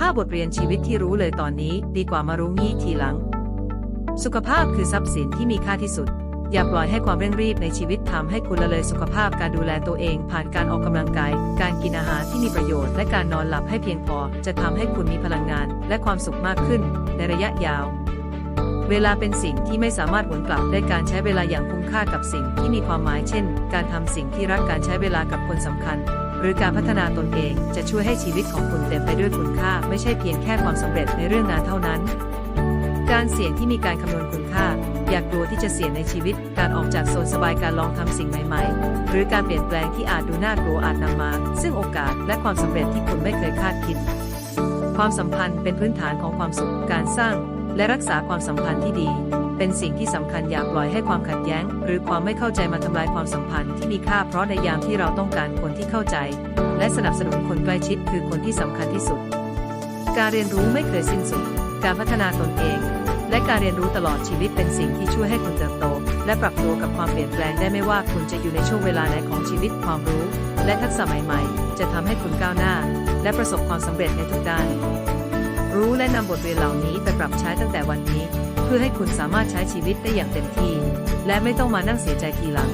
5 บทเรียนชีวิตที่รู้เลยตอนนี้ดีกว่ามารู้งี้ทีหลัง สุขภาพคือทรัพย์สินที่มีค่าที่สุด อย่าปล่อยให้ความเร่งรีบในชีวิตทำให้คุณละเลยสุขภาพการดูแลตัวเอง ผ่านการออกกำลังกาย การกินอาหารที่มีประโยชน์ และการนอนหลับให้เพียงพอ จะทำให้คุณมีพลังงาน และความสุขมากขึ้น ในระยะยาว เวลาเป็นสิ่งที่ไม่สามารถหวนกลับได้การใช้เวลาอย่างคุ้มค่ากับสิ่งที่มีความหมายเช่น การทำสิ่งที่รักการใช้เวลากับคนสำคัญ หรือการพัฒนาตนเองจะช่วยให้ชีวิตของคุณเต็มไปด้วยคุณค่า ไม่ใช่เพียงแค่ความสำเร็จในเรื่องงานเท่านั้น การเสี่ยงที่มีการคำนวณคุณค่า อยากกลัวที่จะเสี่ยงในชีวิต การออกจากโซนสบายการลองทำสิ่งใหม่ๆ หรือการเปลี่ยนแปลงที่อาจดูน่ากลัวอาจนำมา ซึ่งโอกาสและความสำเร็จที่คุณไม่เคยคาดคิด ความสัมพันธ์เป็นพื้นฐานของความสุขการสร้าง และรักษาความสัมพันธ์ที่ดี เป็นสิ่งที่สำคัญอย่าปล่อยให้ความขัดแย้ง หรือความไม่เข้าใจมาทำลายความสัมพันธ์ที่มีค่าเพราะในยามที่เราต้องการคนที่เข้าใจ และสนับสนุนคนใกล้ชิดคือคนที่สำคัญที่สุด การเรียนรู้ไม่เคยสิ้นสุด การพัฒนาตนเอง และการเรียนรู้ตลอดชีวิตเป็นสิ่งที่ช่วยให้คุณเติบโต และปรับตัวกับความเปลี่ยนแปลงได้ไม่ว่าคุณจะอยู่ในช่วงเวลาไหนของชีวิตความรู้ และทักษะใหม่ๆ จะทำให้คุณก้าวหน้า และประสบความสำเร็จในทุกด้าน รู้และนำบทเรียนเหล่านี้ไปปรับใช้ตั้งแต่วันนี้ เพื่อให้คุณสามารถใช้ชีวิตได้อย่างเต็มที่ และไม่ต้องมานั่งเสียใจทีหลัง